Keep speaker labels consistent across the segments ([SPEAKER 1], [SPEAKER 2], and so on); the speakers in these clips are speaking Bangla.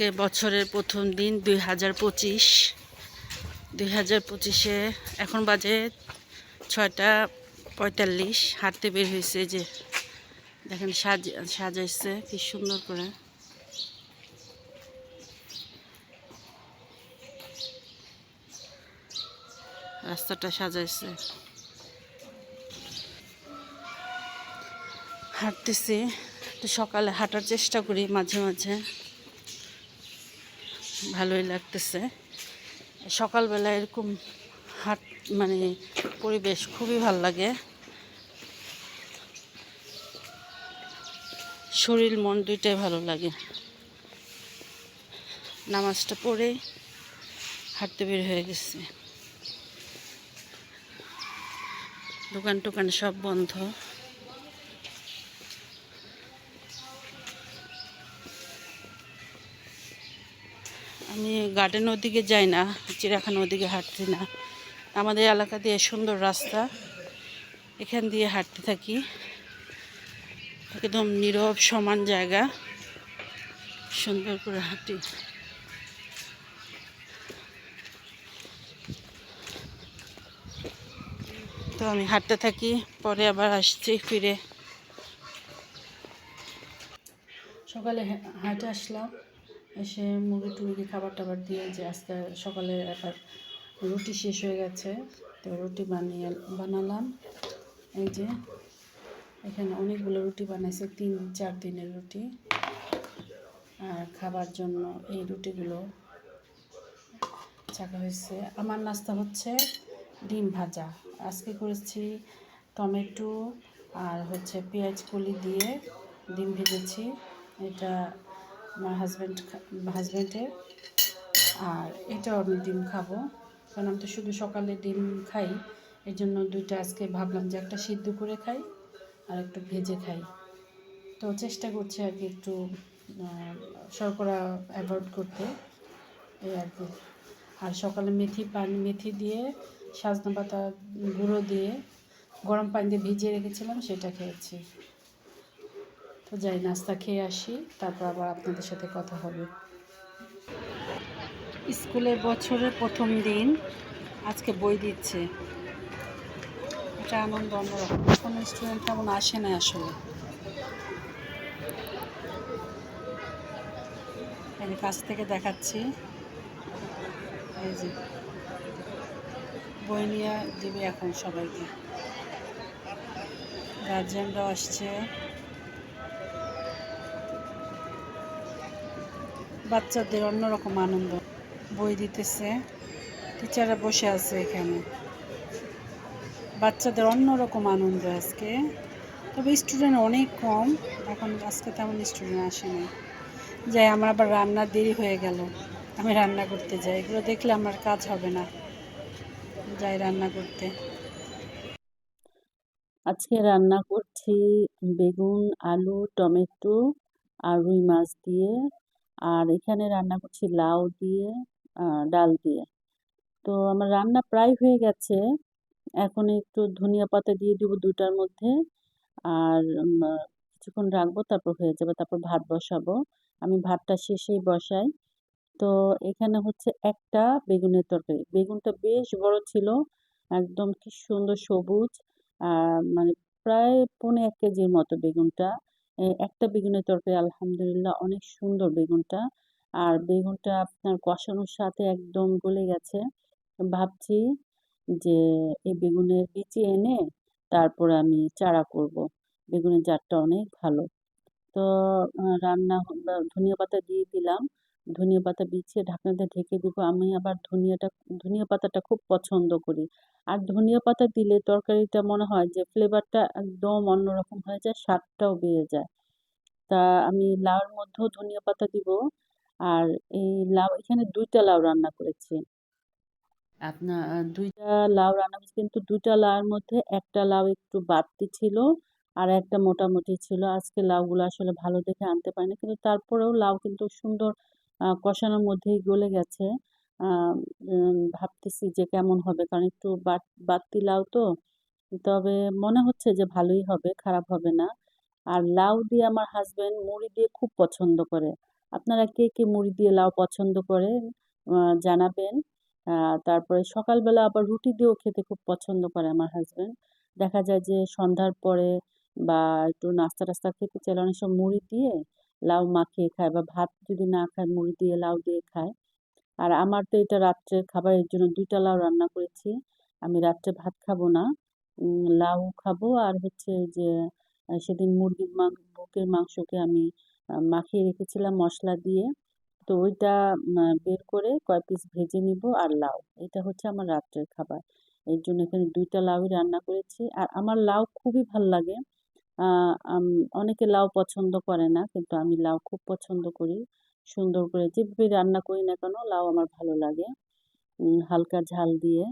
[SPEAKER 1] আজকে বছরের প্রথম দিন দুই হাজার পঁচিশ। দুই হাজার পঁচিশে এখন বাজে ছয়টা পঁয়তাল্লিশ। হাঁটতে বের হয়েছে যে, দেখেন সাজ, সাজাইছে, কি সুন্দর করে। রাস্তাটা সাজাইছে। হাঁটতেছি, একটু সকালে হাঁটার চেষ্টা করি মাঝে মাঝে। ভালোই লাগতেছে। সকালবেলা এরকম হাট মানে পরিবেশ খুবই ভালো লাগে। শরীর, মন দুইটাই ভালো লাগে। নামাজটা পড়ে হাঁটতে বের হয়ে গেছে। দোকান টোকান সব বন্ধ। আমি গার্ডেন ওদিকে যাই না চিড়াখানা ওদিকে হাঁটছি না। আমাদের এলাকা দিয়ে সুন্দর রাস্তা, এখান দিয়ে হাঁটতে থাকি। একদম নীরব, সমান জায়গা, সুন্দর করে হাঁটি। তো আমি হাঁটতে থাকি, পরে আবার আসছি ফিরে। সকালে হাঁটে আসলাম। এসে মুরগি টুরগি খাবার টাবার দিয়ে যে আজকে সকালে আবার রুটি শেষ হয়ে গেছে, তো রুটি বানিয়ে বানালাম। এই যে এখানে অনেকগুলো রুটি বানাইছে, তিন, চার দিনের রুটি। আর খাবার জন্য এই রুটিগুলো চাকা হয়েছে। আমার নাস্তা হচ্ছে ডিম ভাজা। আজকে করেছি টমেটো আর হচ্ছে পেঁয়াজ কলি দিয়ে ডিম ভেজেছি। এটা আমার হাজব্যান্ড হাজব্যান্ডের আর এটাও আমি ডিম খাব। কারণ আমি তো শুধু সকালে ডিম খাই। এর জন্য দুইটা আজকে ভাবলাম যে একটা সিদ্ধ করে খাই আর একটু ভেজে খাই। তো চেষ্টা করছি আর কি একটু শর্করা অ্যাভয়েড করতে। এই আর কি। আর সকালে মেথি পানি, মেথি দিয়ে সাজনা পাতা গুঁড়ো দিয়ে গরম পানি দিয়ে ভিজিয়ে রেখেছিলাম, সেটা খেয়েছি। তো যাই, নাস্তা খেয়ে আসি, তারপর আবার আপনাদের সাথে কথা হবে। স্কুলের বছরের প্রথম দিন, আজকে বই দিচ্ছে। এটা আনন্দ অন্যরকম। কোনো স্টুডেন্ট তেমন আসে না আসলে। আমি কাছ থেকে দেখাচ্ছি। এই যে, বই নিয়ে দেবে এখন সবাইকে। গার্জেনরাও আসছে। বাচ্চাদের অন্যরকম আনন্দ বই দিতেছে। টিচাররা বসে আছে এখানে। বাচ্চাদের অন্যরকম আনন্দ আজকে। তবে স্টুডেন্ট অনেক কম। এখন আজকে তেমন স্টুডেন্ট আসে না যাই, আমার আবার রান্নার দেরি হয়ে গেল। আমি রান্না করতে যাই। এগুলো দেখলে আমার কাজ হবে না। যাই, রান্না করতে। আজকে রান্না করছি বেগুন, আলু, টমেটো আর রুই মাছ দিয়ে। আর এখানে রান্না করছি লাউ দিয়ে ডাল দিয়ে। তো আমার রান্না প্রায় হয়ে গেছে। এখন একটু ধনিয়া পাতা দিয়ে দিব দুটার মধ্যে। আর কিছুক্ষণ রাখব, তারপর হয়ে যাবে। তারপর ভাত বসাবো। আমি ভাতটা শেষেই বসাই। তো এখানে হচ্ছে একটা বেগুনের তরকারি। বেগুনটা বেশ বড় ছিল। একদম কি সুন্দর সবুজ। মানে প্রায় পৌনে এক কেজির মতো বেগুনটা। একটা বেগুনের তরকারি, আলহামদুলিল্লাহ, অনেক সুন্দর বেগুনটা। আর বেগুনটা আপনার কষানোর সাথে একদম গলে গেছে। ভাবছি যে এই বেগুনের বিচি এনে তারপর আমি চারা করব। বেগুনের জাতটা অনেক ভালো। তো রান্না, ধনিয়া পাতা দিয়ে দিলাম। ধনিয়া পাতা বিছিয়ে ঢাকনাতে ঢেকে দিব। আমি আবার ধনিয়াটা, ধনিয়া পাতাটা খুব পছন্দ করি। আর ধনিয়া পাতা দিলে তরকারিটা মনে হয় যে ফ্লেভারটা একদম অন্যরকম হয়ে যায়, স্বাদটাও বেড়ে যায়। তা আমি লাউর মধ্যেও ধনিয়া পাতা দিব। আর এই লাউ, এখানে দুইটা লাউ রান্না করেছি। আপনার দুইটা লাউ রান্না করছি, কিন্তু দুইটা লাউয়ের মধ্যে একটা লাউ একটু বাড়তি ছিল আর একটা মোটামুটি ছিল। আজকে লাউগুলো আসলে ভালো দেখে আনতে পারিনি, কিন্তু তারপরেও লাউ কিন্তু সুন্দর কষানোর মধ্যেই গলে গেছে। ভাবতেছি যে কেমন হবে, কারণ একটু বাড়তি লাউ তো। তবে মনে হচ্ছে যে ভালোই হবে, খারাপ হবে না। আর লাউ দিয়ে আমার হাজব্যান্ড মুড়ি দিয়ে খুব পছন্দ করে। আপনারা কে কে মুড়ি দিয়ে লাউ পছন্দ করে জানাবেন। তারপরে সকালবেলা আবার রুটি দিয়েও খেতে খুব পছন্দ করে আমার হাজব্যান্ড দেখা যায় যে সন্ধ্যার পরে বা একটু নাস্তা টাস্তা খেতে চাইলে অনেক সময় মুড়ি দিয়ে লাউ মাখিয়ে খায় বা ভাত যদি না খায়, মুড়ি দিয়ে লাউ দিয়ে খায়। আর আমার তো এটা রাত্রের খাবারের জন্য দুইটা লাউ রান্না করেছি। আমি রাত্রে ভাত খাব না লাউ খাব আর হচ্ছে যে সেদিন মুরগির মাংস বুকের মাংসকে আমি মাখিয়ে রেখেছিলাম মশলা দিয়ে। তো ওইটা বের করে কয় পিস ভেজে নিব আর লাউ। এটা হচ্ছে আমার রাত্রের খাবার। এর জন্য এখানে দুইটা লাউই রান্না করেছি। আর আমার লাউ খুবই ভালো লাগে। অনেকে লাউ পছন্দ করে না, কিন্তু আমি লাউ খুব পছন্দ করি। সুন্দর করে যেভাবে রান্না করি না কেন, লাউ আমার ভালো লাগে। হালকা ঝাল দিয়ে।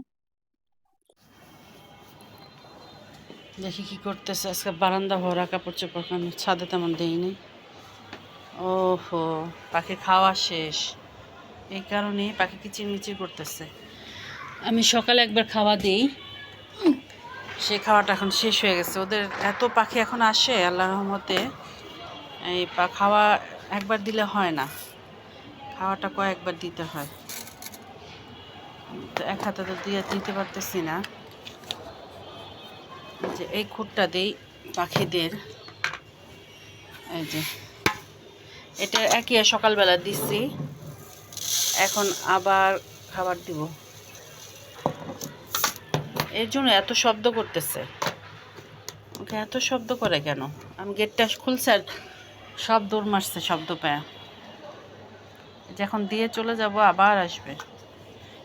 [SPEAKER 1] দেখি কি করতেছে। আজকে বারান্দা ভরা, কাপড় চোপড় আমি ছাদে তেমন দেইনি ওহো, পাখি খাওয়া শেষ। এই কারণে পাখি কিচিরমিচির করতেছে। আমি সকালে একবার খাওয়া দিই। সে খাওয়াটা এখন শেষ হয়ে গেছে। ওদের এত পাখি এখন আসে আল্লাহ রহমতে, এই পা- খাওয়া একবার দিলে হয় না। খাওয়াটা কয়েকবার দিতে হয়। তো এক হাতে তো দিয়ে দিতে পারতেছি না। যে, এই খুঁটটা দেই পাখিদের। এই যে, এটা একই সকালবেলা দিচ্ছি এখন আবার খাবার দিব। এর জন্য এত শব্দ করতেছে। ওকে এত শব্দ করে কেন? আমি গেটটা খুলছে আর সব দৌড় মারছে শব্দ পায়। যখন দিয়ে চলে যাব, আবার আসবে।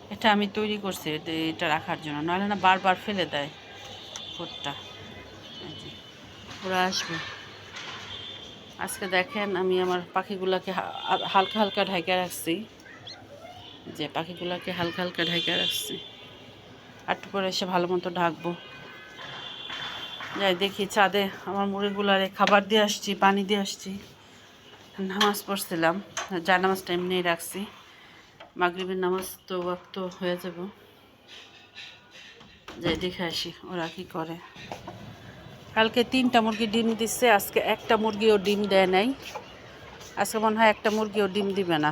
[SPEAKER 1] এটা আমি তৈরি করছি এটা- রাখার জন্য। নাহলে না বারবার ফেলে দেয় ফুটটা ওরা আসবে। আজকে দেখেন আমি আমার পাখিগুলোকে হালকা হালকা ঢাইকা রাখছি। যে পাখিগুলোকে হালকা হালকা ঢাইকা রাখছি। একটু পরে এসে ভালো মতো ঢাকবো। যাই, দেখি ছাদে আমার মুড়িগুলারে খাবার দিয়ে আসছি, পানি দিয়ে আসছি। নামাজ পড়ছিলাম যা নামাজটা এমনিই রাখছি। মাগরিবের নামাজ তো ওয়াক্ত হয়ে যাব। যাই, দেখে আসি ওরা কি করে। কালকে তিনটা মুরগি ডিম দিচ্ছে আজকে একটা মুরগিও ডিম দেয় নাই। আজকে মনে হয় একটা মুরগিও ডিম দিবে না।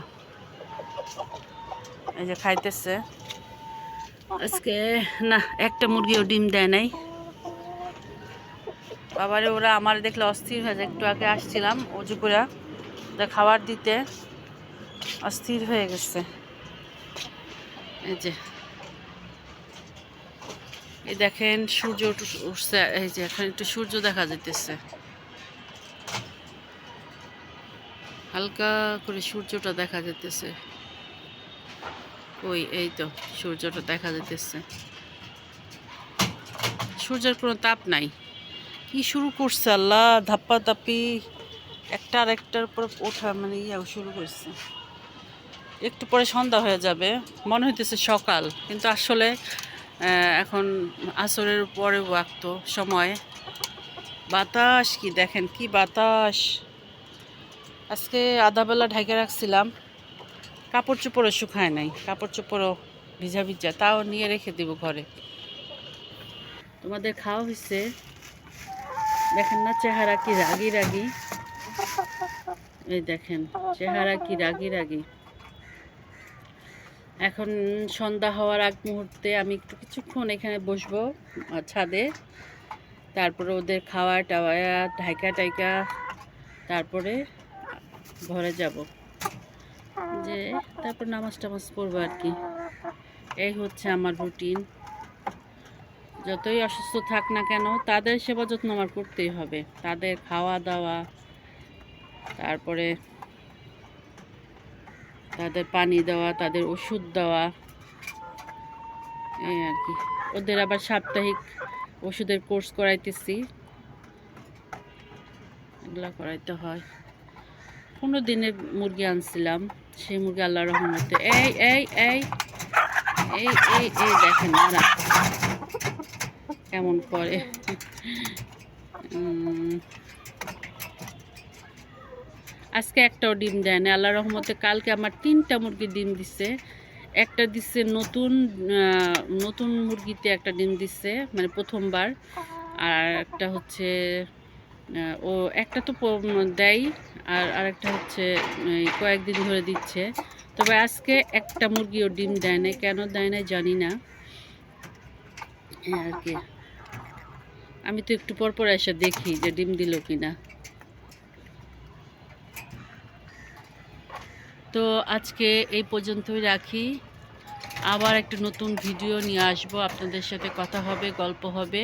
[SPEAKER 1] এই যে খাইতেছে। আজকে না, একটা মুরগিও ডিম দেয় নাই। বাবারে, ওরা আমার দেখলে অস্থির হয়ে যায়। একটু আগে আসছিলাম অজু করে। খাবার দিতে অস্থির হয়ে গেছে। এই যে। এই দেখেন, সূর্য উঠ- উঠছে। এই যে, এখন একটু সূর্য দেখা যাইতেছে। হালকা করে সূর্যটা দেখা যাইতেছে। ওই, এই তো, সূর্যটা দেখা যাইতেছে। সূর্যের কোনো তাপ নাই। কি শুরু করছে আল্লাহ? ধাপ্পা ধাপ্পি। একটা আর একটার উপর ওঠা মানে ইয়াও শুরু করছে। একটু পরে সন্ধ্যা হয়ে যাবে। মনে হইতেছে সকাল, কিন্তু আসলে এখন আসরের পরে ওয়াক্ত সময়। বাতাস কি দেখেন, কি বাতাস। আজকে আধাবেলা ঢেকে রাখছিলাম। কাপড় চোপড়ও শুকায় নাই, কাপড় চোপড়ও ভিজা ভিজা তাও নিয়ে রেখে দিব ঘরে। তোমাদের খাওয়া হয়েছে দেখেন না চেহারা কি রাগি রাগি এই দেখেন, চেহারা কি রাগি রাগি এখন সন্ধ্যা হওয়ার আগ মুহূর্তে আমি একটু কিছুক্ষণ এখানে বসবো ছাদে। তারপরে ওদের খাওয়া টাওয়া ঢাইকা টাইকা তারপরে ঘরে যাব। যে তারপর নামাজ টামাজ পড়ব আর কি। এই হচ্ছে আমার রুটিন যতই অসুস্থ থাক না কেন, তাদের সেবা যত্ন আমার করতেই হবে। তাদের খাওয়া দাওয়া, তারপরে তাদের পানি দেওয়া, তাদের ওষুধ দেওয়া, এই আর কি। ওদের আবার সাপ্তাহিক ওষুধের কোর্স করাইতেছি। এগুলা করাইতে হয়। পনেরো দিনের মুরগি আনছিলাম। সেই মুরগি আল্লাহ রহমতে। এই এই এই এই এই এই দেখেন ওরা কেমন করে। আজকে একটাও ডিম দেয় না আল্লাহ রহমতে কালকে আমার তিনটা মুরগি ডিম দিছে। একটা দিচ্ছে নতুন নতুন মুরগিতে একটা ডিম দিচ্ছে মানে প্রথমবার। আর একটা হচ্ছে ও একটা তো দেয় আর আরেকটা হচ্ছে কয়েকদিন ধরে দিচ্ছে। তবে আজকে একটা মুরগিও ডিম দেয় না কেন দেয় না জানি না। আর কি। আমি তো একটু পর পর এসে দেখি যে ডিম দিল কিনা। তো আজকে এই পর্যন্তই রাখি। আবার একটা নতুন ভিডিও নিয়ে আসব। আপনাদের সাথে কথা হবে, গল্প হবে।